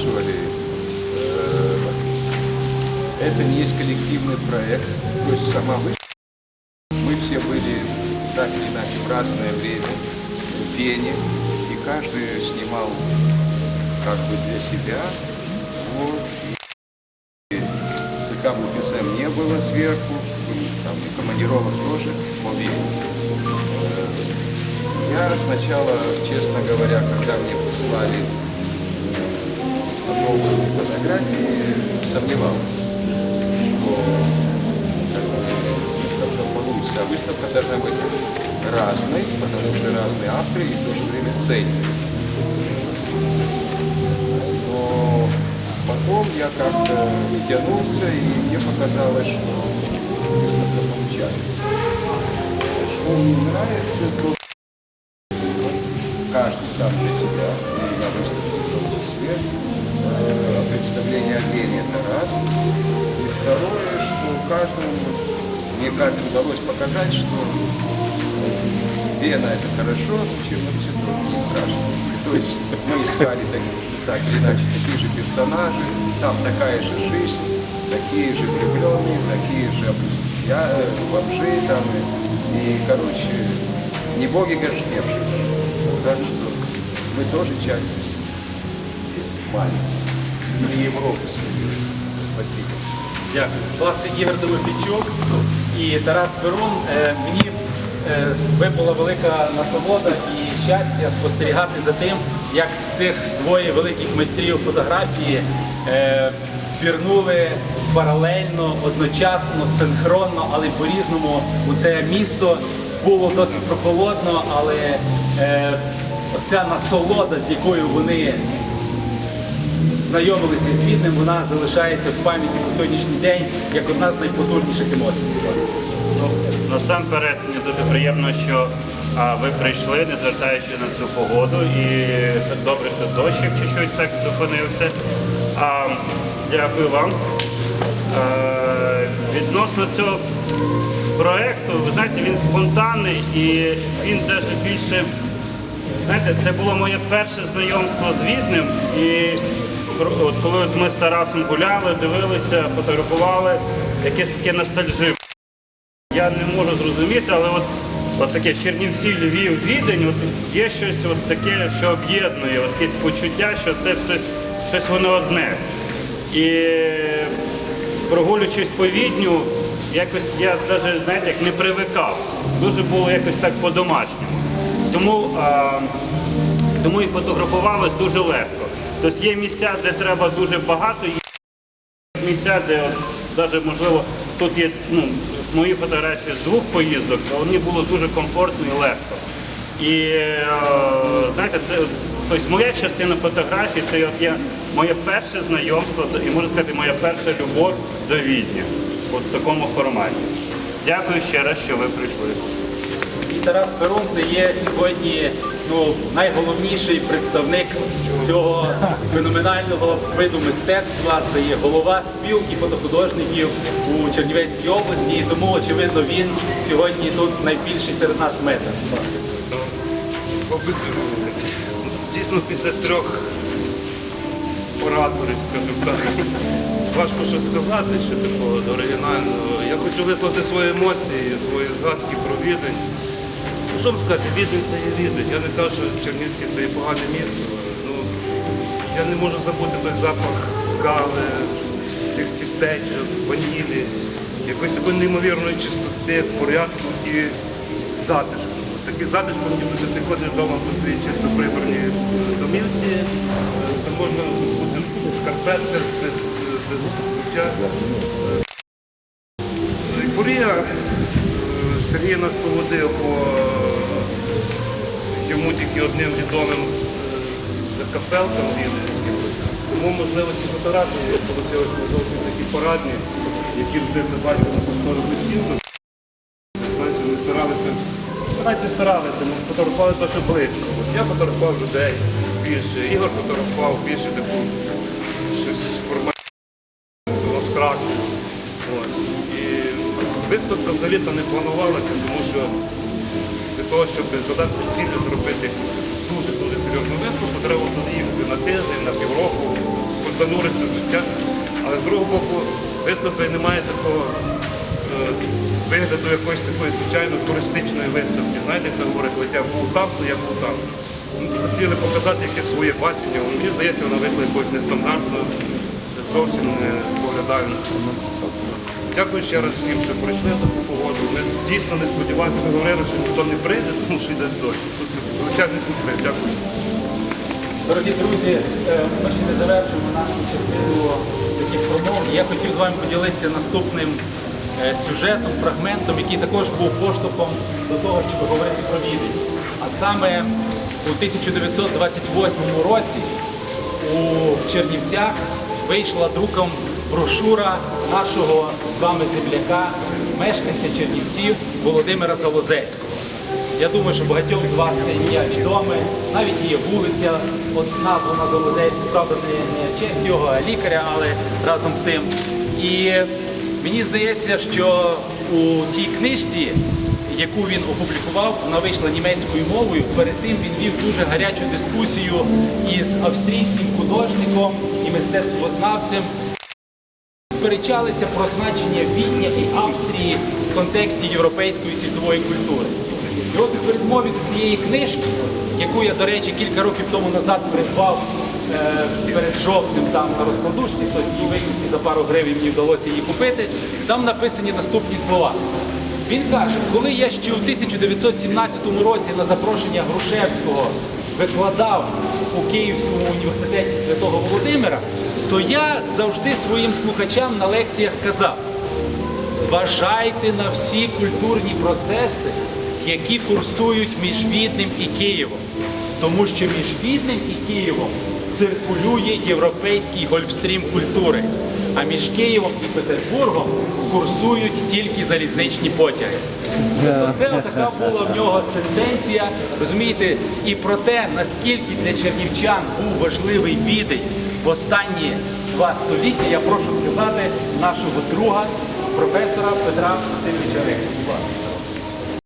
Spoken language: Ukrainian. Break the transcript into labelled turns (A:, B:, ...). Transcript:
A: спрашивали, э, это не есть коллективный проект, то есть сама выставка. Мы все были так или иначе в разное время в Вене, и каждый снимал как бы для себя. Вот. И ЦК БПСМ не было сверху, там и командировок тоже Вене. Э, Я сначала, честно говоря, когда мне прислали новые фотографии, сомневался, что выставка. А выставка должна быть разной, потому что разные авторы и в то же время цельные. Но потом я как-то тянулся, и мне показалось, что выставка получается. Что мне нравится, то каждый сам для себя, и на выставке в том. Представление о Вене это раз. И второе, что каждому, мне кажется, удалось показать, что Вена это хорошо, Чернобыль это не страшно. То есть мы искали так, так или иначе такие же персонажи, там такая же жизнь, такие же влюбленные, такие же я, э, бомжи там, и, короче, не боги горшневшие. Так что мы тоже часть маленькой Европы. Спасибо.
B: Дякую. Власне, Ігор Домофійчук і Тарас Перун. Е, Мені е, випала велика насолода і щастя спостерігати за тим, як цих двоє великих майстрів фотографії е, пірнули паралельно, одночасно, синхронно, але по-різному у це місто. Було досить прохолодно, але оця насолода, з якою вони знайомилися з Віднем, вона залишається в пам'яті по сьогоднішній день як одна з найпотужніших емоцій.
C: Ну, насамперед, мені дуже приємно, що а, ви прийшли, не звертаючи на цю погоду. І добре, що дощик чуть-чуть так зупинився. А, дякую вам. Е, відносно цього проєкту, ви знаєте, він спонтанний і він навіть більше. Знаєте, це було моє перше знайомство з Віднем. І от коли ми з Тарасом гуляли, дивилися, фотографували, якесь таке ностальжи. Я не можу зрозуміти, але от, от таке Чернівці, Львів, Відень, от є щось от таке, що об'єднує, от якесь почуття, що це щось, щось воно одне. І прогулюючись по Відню, якось я навіть знаєте, як не привикав. Дуже було якось так по-домашньому. Тому, а, тому і фотографувалось дуже легко. Тобто є місця, де треба дуже багато, є місця, де навіть можливо тут є ну, мої фотографії з двох поїздок, то мені було дуже комфортно і легко. І е, знаєте, це тобто моя частина фотографії це от я, моє перше знайомство і можна сказати, моя перша любов до Відня в такому форматі. Дякую ще раз, що ви прийшли.
B: І Тарас Перун це є сьогодні ну, найголовніший представник цього феноменального виду мистецтва. Це є голова спілки фотохудожників у Чернівецькій області. І тому, очевидно, він сьогодні тут найбільший серед нас метр.
D: Дійсно після трьох ораторів, скажімо так, важко щось сказати ще такого оригінального. Я хочу висловити свої емоції, свої згадки про Відень. Що вам сказати, Відень це є Відень. Я не кажу, що Чернівці це є погане місто. Ну, я не можу забути той запах кави, тих тістечок, ванілі, якоїсь такої неймовірної чистоти, порядку і затишку. Такий затишку, ніби ти ходиш вдома по чисто прибрані е, домівці, е, де можна бути в шкарпетках без, без взуття. Е, Ейфорія. Е, Сергій нас поводив по йому тільки одним відомим е, закапелкам віденським. Тому, можливо, ці фотографії вийшли не зовсім такі порадні, які вже ми бачимо на повторах листів. Знаєте, ми старалися, навіть не старалися, ми фотографували що близько. От я фотографував людей більше, Ігор фотографував більше таку щось формальне, абстрактне. Ось. І виставка взагалі-то не планувалася, тому що того, щоб задатися цілю зробити дуже-дуже серйозну виставку, треба туди їхати на тиждень, на півроку. зануритися в життя. Але з другого боку, виставка не має такого е, вигляду якоїсь такої звичайно туристичної виставки. Знаєте, як говорять, от я був там, то я був там. Хотіли показати якесь своє бачення. Мені здається, вона вийшла якось нестандартно, зовсім не споглядаємо. Дякую ще раз всім, що прийшли за таку погоду. Ми дійсно не сподівалися, ми говорили, що ніхто не прийде, тому що йде дощ. Тут це величезний сюрприз. Дякую.
B: Дорогі друзі, е, ми ще не завершуємо нашу частину таких промов. Я хотів з вами поділитися наступним е, сюжетом, фрагментом, який також був поштовхом до того, щоб говорити про Відень. А саме у 1928 році у Чернівцях вийшла друком брошура нашого з вами земляка, мешканця Чернівців Володимира Залозецького. Я думаю, що багатьом з вас це ім'я відоме. Навіть є вулиця, от названа Залозецьку, правда, не, не честь його, а лікаря, але разом з тим. І мені здається, що у тій книжці, яку він опублікував, вона вийшла німецькою мовою. Перед тим він вів дуже гарячу дискусію із австрійським художником і мистецтвознавцем сперечалися про значення Відня і Австрії в контексті європейської світової культури. І от у передмові до цієї книжки, яку я, до речі, кілька років тому назад придбав е, перед жовтнем там на розкладушці, хтось її виніс і за пару гривень мені вдалося її купити, там написані наступні слова. Він каже, коли я ще у 1917 році на запрошення Грушевського викладав у Київському університеті Святого Володимира, то я завжди своїм слухачам на лекціях казав, зважайте на всі культурні процеси, які курсують між Віднем і Києвом. Тому що між Віднем і Києвом циркулює європейський гольфстрім культури, а між Києвом і Петербургом курсують тільки залізничні потяги. Тобто це така була в нього сентенція, розумієте, і про те, наскільки для чернівчан був важливий відень в останні два століття, я прошу сказати нашого друга, професора Петра Васильовича ласка.